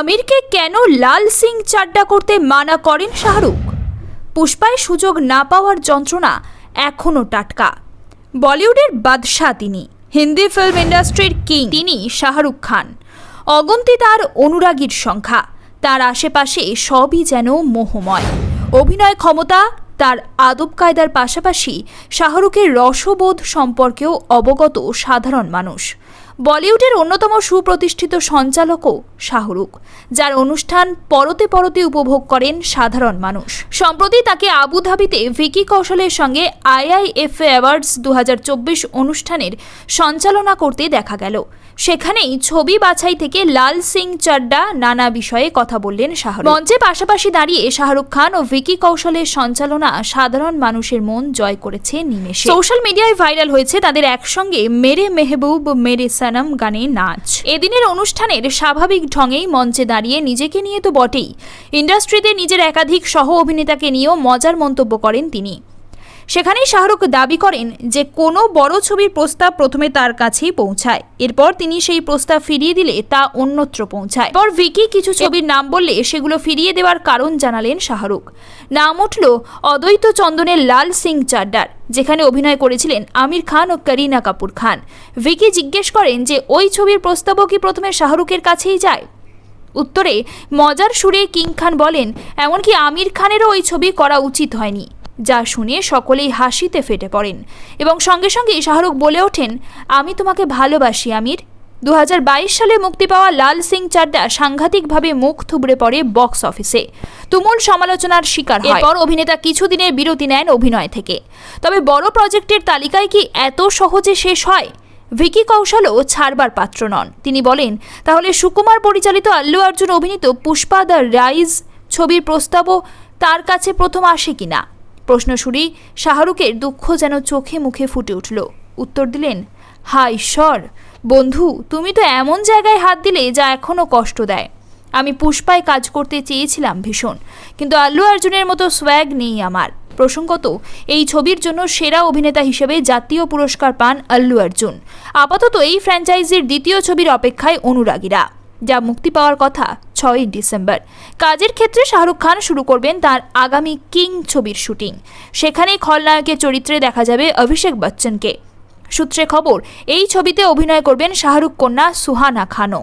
আমিরকে কেন লাল সিং চাড্ডা করতে মানা করেন শাহরুখ? পুষ্পায় সুযোগ না পাওয়ার যন্ত্রণা এখনও টাটকা। বলিউডের বাদশাহ তিনি, হিন্দি ফিল্ম ইন্ডাস্ট্রির কিং তিনি শাহরুখ খান। অগন্তি তার অনুরাগীর সংখ্যা, তার আশেপাশে সবই যেন মোহময়। অভিনয় ক্ষমতা তার আদব কায়দার পাশাপাশি শাহরুখের রসবোধ সম্পর্কেও অবগত সাধারণ মানুষ। বলিউডের অন্যতম সুপ্রতিষ্ঠিত সঞ্চালকও শাহরুখ, যার অনুষ্ঠান পরতে পরতে উপভোগ করেন সাধারণ মানুষ। সম্প্রতি তাকে আবুধাবিতে ভিকি কৌশলের সঙ্গে আইআইএফএ অ্যাওয়ার্ডস দু হাজার চব্বিশ অনুষ্ঠানের সঞ্চালনা করতে দেখা গেল। সেখানেই ছবি বাছাই থেকে লাল সিং চাড্ডা নানা বিষয়ে কথা বললেন শাহরুখ। মঞ্চে পাশাপাশি দাঁড়িয়ে শাহরুখ খান ও ভিকি কৌশলের সঞ্চালনা সাধারণ মানুষের মন জয় করেছে নিমেষে। সোশ্যাল মিডিয়ায় ভাইরাল হয়েছে তাদের একসঙ্গে মেরে মেহবুব, মেরে সনম গানে নাচ। এদিনের অনুষ্ঠানের স্বাভাবিক ঢঙেই মঞ্চে দাঁড়িয়ে নিজেকে নিয়ে তো বটেই। ইন্ডাস্ট্রিতে নিজের একাধিক সহ অভিনেতাকে নিয়েও মজার মন্তব্য করেন তিনি। সেখানেই শাহরুখ দাবি করেন যে কোনো বড় ছবির প্রস্তাব প্রথমে তার কাছেই পৌঁছায়। এরপর তিনি সেই প্রস্তাব ফিরিয়ে দিলে তা অন্যত্র পৌঁছায়। এরপর ভিকি কিছু ছবির নাম বললে সেগুলো ফিরিয়ে দেওয়ার কারণ জানালেন শাহরুখ। নাম উঠল অদ্বৈত চন্দনের লাল সিং চাড্ডার, যেখানে অভিনয় করেছিলেন আমির খান ও করিনা কাপুর খান। ভিকি জিজ্ঞেস করেন যে, ওই ছবির প্রস্তাবও কি প্রথমে শাহরুখের কাছেই যায়? উত্তরে, মজার সুরে কিং খান বলেন, এমনকি আমির খানেরও ওই ছবি করা উচিত হয়নি। যা শুনে সকলেই হাসিতে ফেটে পড়েন এবং সঙ্গে সঙ্গেই শাহরুখ বলে ওঠেন, আমি তোমাকে ভালোবাসি, আমির। দু হাজার বাইশ সালে মুক্তি পাওয়া লাল সিং চাড্ডা সাংঘাতিকভাবে মুখ থুবড়ে পড়ে বক্স অফিসে। তুমুল সমালোচনার শিকার এরপর অভিনেতা কিছুদিনের বিরতি নেন অভিনয় থেকে। তবে বড় প্রজেক্টের তালিকায় কি এত সহজে শেষ হয়? ভিকি কৌশলও ছাড়বার পাত্র নন। তিনি বলেন, তাহলে সুকুমার পরিচালিত আল্লু অর্জুন অভিনীত পুষ্পা দ্য রাইজ ছবির প্রস্তাবও তার কাছে প্রথম আসে কিনা? প্রশ্ন শুনি শাহরুখের দুঃখ যেন চোখে মুখে ফুটে উঠল। উত্তর দিলেন, হা ঈশ্বর, বন্ধু, তুমি তো এমন জায়গায় হাত দিলে যা এখনও কষ্ট দেয়। আমি পুষ্পায় কাজ করতে চেয়েছিলাম ভীষণ, কিন্তু আল্লু অর্জুনের মতো সোয়াগ নেই আমার। প্রসঙ্গত, এই ছবির জন্য সেরা অভিনেতা হিসেবে জাতীয় পুরস্কার পান আল্লু অর্জুন। আপাতত এই ফ্র্যাঞ্চাইজির দ্বিতীয় ছবির অপেক্ষায় অনুরাগীরা। যা মুক্তি পাওয়ার কথা ছয়ই ডিসেম্বর। কাজের ক্ষেত্রে শাহরুখ খান শুরু করবেন তার আগামী কিং ছবির শুটিং। সেখানেই খলনায়কের চরিত্রে দেখা যাবে অভিষেক বচ্চনকে। সূত্রে খবর, এই ছবিতে অভিনয় করবেন শাহরুখ কন্যা সুহানা খানও।